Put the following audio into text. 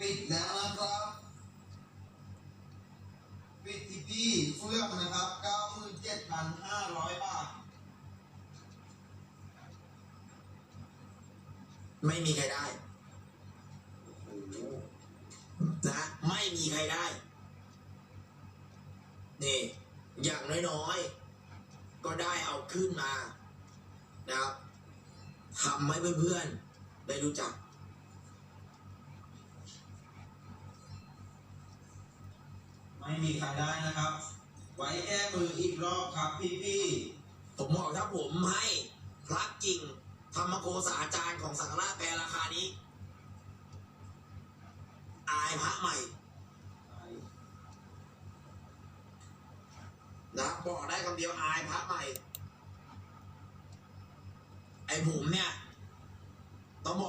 ปิดแล้วนะครับปิดที่พี่เฟื่องนะครับ97,500บาท ไม่มีใครได้นะไม่มีใครได้ นี่ อย่างน้อยๆ ก็ได้เอาขึ้นมานะครับทำให้เพื่อนๆ ได้รู้จัก ไม่มีใครได้นะครับ ไว้แก้มืออีกรอบครับพี่พี่ผมบอกถ้าผมให้พระกิ่งธรรมโคสาจารย์ของสังฆราชแปลราคานี้ อายพระใหม่นะบอกได้คำเดียวอายพระใหม่ ไอ้ผมเนี่ยต้องบอก